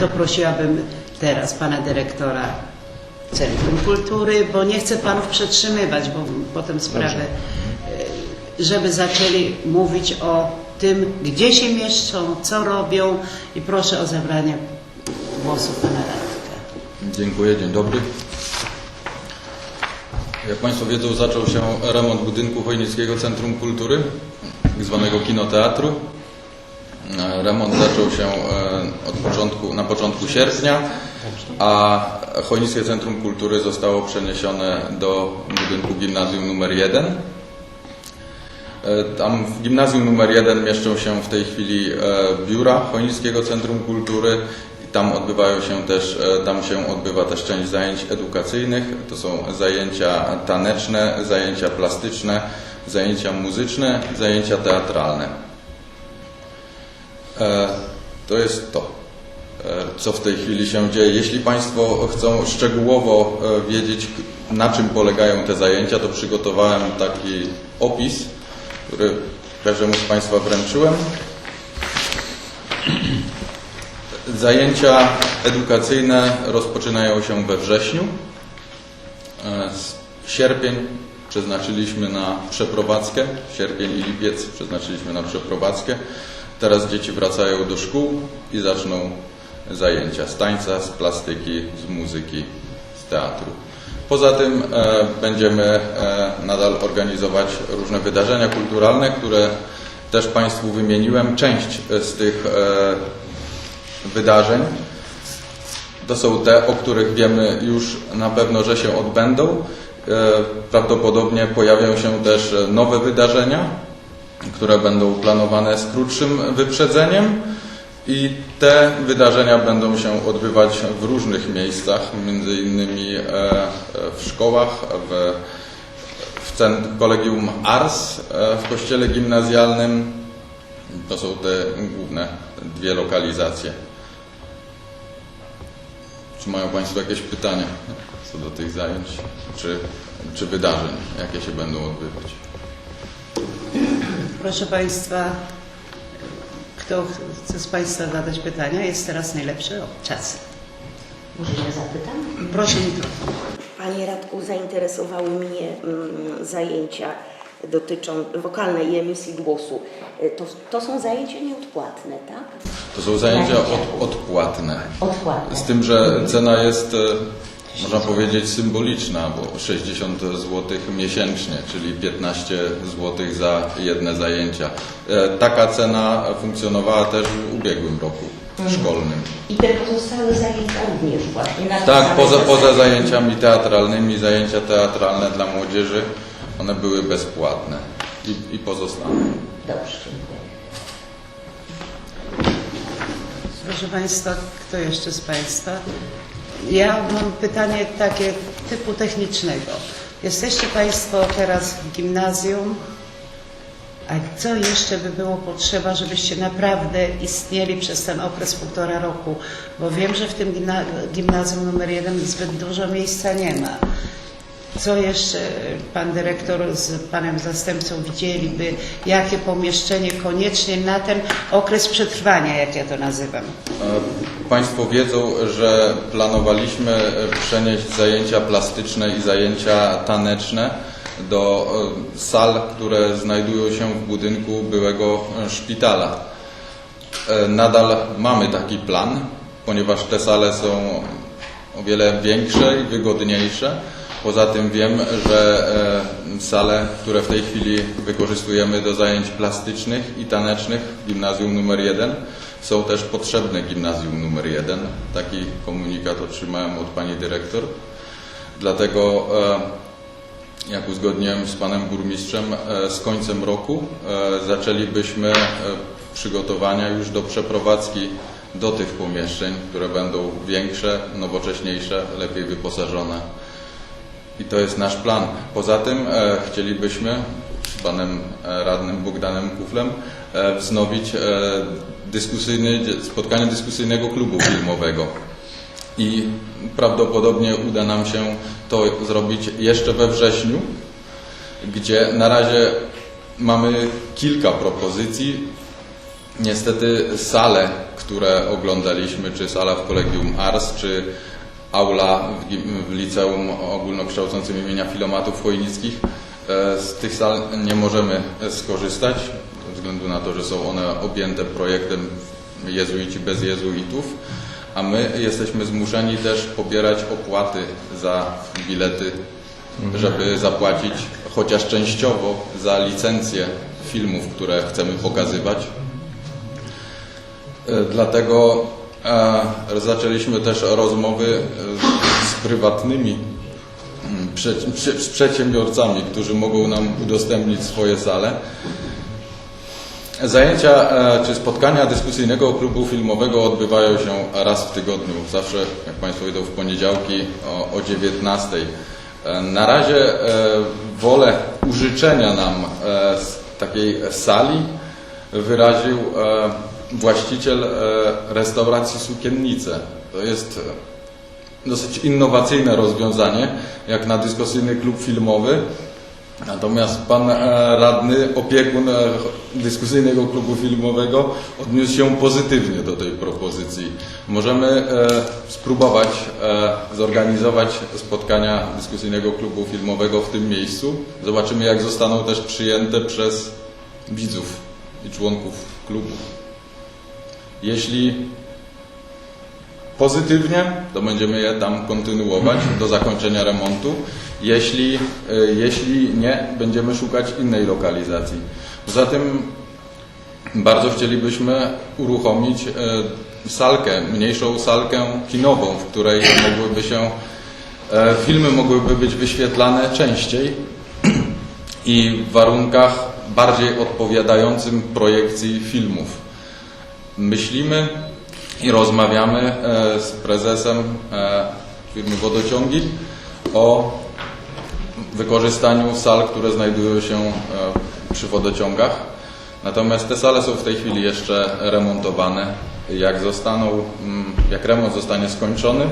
To prosiłabym teraz pana dyrektora Centrum Kultury, bo nie chcę panów przetrzymywać, bo potem sprawę, e, żeby zaczęli mówić o tym, gdzie się mieszczą, co robią i proszę o zabranie głosu pana radka. Dziękuję, dzień dobry. Jak Państwo wiedzą, zaczął się remont budynku Chojnickiego Centrum Kultury, tak zwanego kinoteatru. E, Remont zaczął się e, od początku, na początku sierpnia, a Chojnickie Centrum Kultury zostało przeniesione do budynku gimnazjum numer 1. E, Tam w gimnazjum numer 1 mieszczą się w tej chwili e, biura Chojnickiego Centrum Kultury tam odbywają się też, e, tam się odbywa też część zajęć edukacyjnych. To są zajęcia taneczne, zajęcia plastyczne, zajęcia muzyczne, zajęcia teatralne. To jest to, e, co w tej chwili się dzieje. Jeśli Państwo chcą szczegółowo e, wiedzieć, na czym polegają te zajęcia, to przygotowałem taki opis, który każdemu z Państwa wręczyłem. Zajęcia edukacyjne rozpoczynają się we wrześniu. E, Sierpień przeznaczyliśmy na przeprowadzkę, sierpień i lipiec przeznaczyliśmy na przeprowadzkę. Teraz dzieci wracają do szkół i zaczną zajęcia z tańca, z plastyki, z muzyki, z teatru. Poza tym e, będziemy e, nadal organizować różne wydarzenia kulturalne, które też Państwu wymieniłem. Część e, z tych e, wydarzeń to są te, o których wiemy już na pewno, że się odbędą. E, Prawdopodobnie pojawią się też nowe wydarzenia, które będą planowane z krótszym wyprzedzeniem. I te wydarzenia będą się odbywać w różnych miejscach, między innymi e, e, w szkołach, w, w kolegium ARS e, w kościele gimnazjalnym. To są te główne dwie lokalizacje. Czy mają Państwo jakieś pytania co do tych zajęć czy, czy wydarzeń, jakie się będą odbywać? Proszę Państwa, kto chce z Państwa zadać pytania, jest teraz najlepszy czas. Może się zapytam? Proszę mikrofon. Panie Radku, zainteresowały mnie mm, zajęcia dotyczą wokalnej i emisji głosu. Y, To, to są zajęcia nieodpłatne, tak? To są zajęcia od, odpłatne. Odpłatne. Z tym, że cena jest, e, można powiedzieć, symboliczna, bo 60 zł miesięcznie, czyli 15 zł za jedne zajęcia. E, Taka cena funkcjonowała też w ubiegłym roku szkolnym. I te pozostałe zajęcia również właśnie Tak, poza, poza zajęciami teatralnymi, zajęcia teatralne dla młodzieży, one były bezpłatne i, i pozostaną. Dobrze, dziękuję. Proszę Państwa, kto jeszcze z Państwa? Ja mam pytanie takie typu technicznego. Jesteście Państwo teraz w gimnazjum, a co jeszcze by było potrzeba, żebyście naprawdę istnieli przez ten okres półtora roku? Bo wiem, że w tym gimna- gimnazjum numer jeden zbyt dużo miejsca nie ma. Co jeszcze pan dyrektor z panem zastępcą widzieliby? Jakie pomieszczenie koniecznie na ten okres przetrwania, jak ja to nazywam? Państwo wiedzą, że planowaliśmy przenieść zajęcia plastyczne i zajęcia taneczne do e, sal, które znajdują się w budynku byłego szpitala. E, Nadal mamy taki plan, ponieważ te sale są o wiele większe i wygodniejsze. Poza tym wiem, że e, sale, które w tej chwili wykorzystujemy do zajęć plastycznych i tanecznych w gimnazjum numer 1 są też potrzebne gimnazjum numer 1. Taki komunikat otrzymałem od pani dyrektor. Dlatego e, jak uzgodniłem z panem burmistrzem, e, z końcem roku zaczęlibyśmy przygotowania już do przeprowadzki do tych pomieszczeń, które będą większe, nowocześniejsze, lepiej wyposażone. I to jest nasz plan. Poza tym e, chcielibyśmy z panem e, radnym Bogdanem Kuflem e, wznowić e, dyskusyjny, spotkanie dyskusyjnego klubu filmowego. I prawdopodobnie uda nam się to zrobić jeszcze we wrześniu, gdzie na razie mamy kilka propozycji Niestety sale, które oglądaliśmy, czy sala w Kolegium Ars, czy aula w, w Liceum Ogólnokształcącym imienia Filomatów Chojnickich, e, z tych sal nie możemy skorzystać, ze względu na to, że są one objęte projektem jezuici bez jezuitów, a my jesteśmy zmuszeni też pobierać opłaty za bilety, żeby zapłacić chociaż częściowo za licencję filmów, które chcemy pokazywać. E, Dlatego zaczęliśmy też rozmowy e, z prywatnymi mm, z przedsiębiorcami, którzy mogą nam udostępnić swoje sale. Zajęcia e, czy spotkania dyskusyjnego klubu filmowego odbywają się raz w tygodniu. Zawsze, jak Państwo idą w poniedziałki o, o 19. E, Na razie wolę użyczenia nam takiej sali wyraził właściciel e, restauracji Sukiennice. To jest e, dosyć innowacyjne rozwiązanie, jak na dyskusyjny klub filmowy. Natomiast pan e, radny, opiekun dyskusyjnego klubu filmowego odniósł się pozytywnie do tej propozycji. Możemy spróbować zorganizować spotkania dyskusyjnego klubu filmowego w tym miejscu. Zobaczymy jak zostaną też przyjęte przez widzów i członków klubu. Jeśli pozytywnie, to będziemy je tam kontynuować do zakończenia remontu. Jeśli, e, jeśli nie, będziemy szukać innej lokalizacji. Poza tym bardzo chcielibyśmy uruchomić e, salkę, mniejszą salkę kinową, w której mogłyby się e, filmy mogłyby być wyświetlane częściej i w warunkach bardziej odpowiadającym projekcji filmów. Myślimy i rozmawiamy e, z prezesem e, firmy Wodociągi o wykorzystaniu sal, które znajdują się e, przy wodociągach. Natomiast te sale są w tej chwili jeszcze remontowane. Jak zostaną, mm, jak remont zostanie skończony,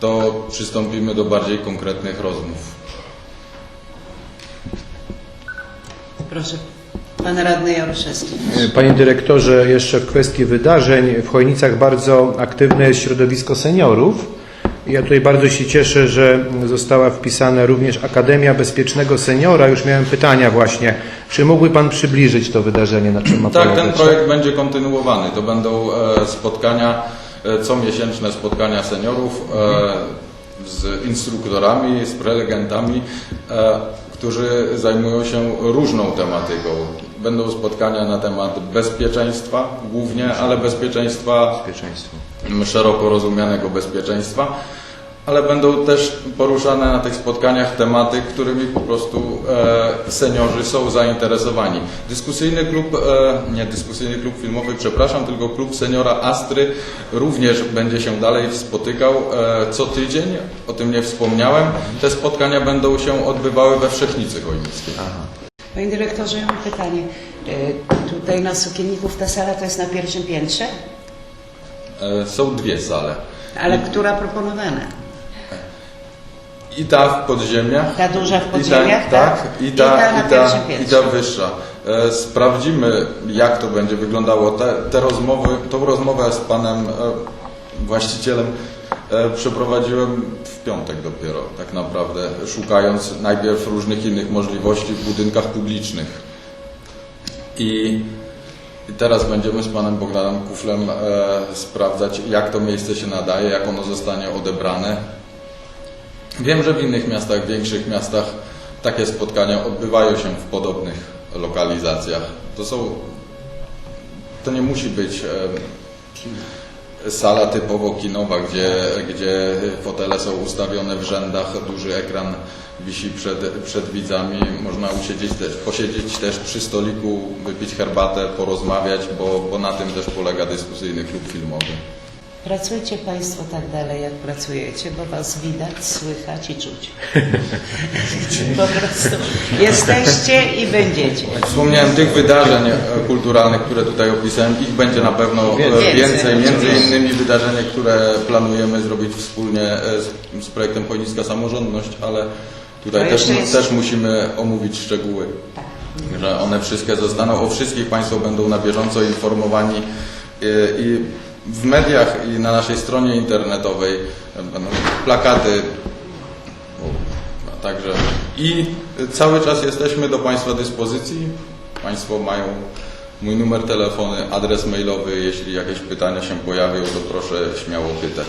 to przystąpimy do bardziej konkretnych rozmów. Proszę, pan radny Jaruszewski. Panie dyrektorze, jeszcze w kwestii wydarzeń w Chojnicach bardzo aktywne jest środowisko seniorów. Ja tutaj bardzo się cieszę, że została wpisana również Akademia Bezpiecznego Seniora. Już miałem pytania właśnie. Czy mógłby Pan przybliżyć to wydarzenie, na czym ma Tak, ten polegać? projekt będzie kontynuowany. To będą e, spotkania, e, comiesięczne spotkania seniorów e, z instruktorami, z prelegentami, e, którzy zajmują się różną tematyką. Będą spotkania na temat bezpieczeństwa głównie, ale bezpieczeństwa Bezpieczeństwo. szeroko rozumianego bezpieczeństwa, ale będą też poruszane na tych spotkaniach tematy, którymi po prostu e, seniorzy są zainteresowani. Dyskusyjny klub, e, nie dyskusyjny klub filmowy, przepraszam, tylko klub seniora Astry również będzie się dalej spotykał e, co tydzień, o tym nie wspomniałem. Te spotkania będą się odbywały we Wszechnicy Chojnickiej. Panie dyrektorze, ja mam pytanie. E, Tutaj na Sukienników ta sala to jest na pierwszym piętrze, E, są dwie sale. ale która proponowana? I ta w podziemiach. Ta duża w I podziemiach, ta, tak? tak? I I ta, ta na i ta, i ta wyższa. E, Sprawdzimy, jak to będzie wyglądało. Te, te rozmowy, tą rozmowę z panem właścicielem przeprowadziłem w piątek dopiero, tak naprawdę, szukając najpierw różnych innych możliwości w budynkach publicznych. I teraz będziemy z panem Bogdanem Kuflem e, sprawdzać, jak to miejsce się nadaje, jak ono zostanie odebrane. Wiem, że w innych miastach, większych miastach takie spotkania odbywają się w podobnych lokalizacjach. To są, to nie musi być e, sala typowo kinowa, gdzie, gdzie fotele są ustawione w rzędach, duży ekran wisi przed, przed widzami. Można usiedzieć też, posiedzieć też przy stoliku, wypić herbatę, porozmawiać, bo, bo na tym też polega dyskusyjny klub filmowy. Pracujcie Państwo tak dalej, jak pracujecie, bo Was widać, słychać i czuć. po prostu jesteście i będziecie. Wspomniałem tych wydarzeń e, kulturalnych, które tutaj opisałem. Ich będzie na pewno e, Więcej. więcej. Między innymi wydarzenie, które planujemy zrobić wspólnie e, z, z projektem Chojnicka Samorządność, ale To tutaj też, jeszcze jest- też musimy omówić szczegóły. Tak. że one wszystkie zostaną, o wszystkich Państwo będą na bieżąco informowani i w mediach i na naszej stronie internetowej będą plakaty, także i cały czas jesteśmy do Państwa dyspozycji. Państwo mają mój numer telefony, adres mailowy. Jeśli jakieś pytania się pojawią, to proszę śmiało pytać.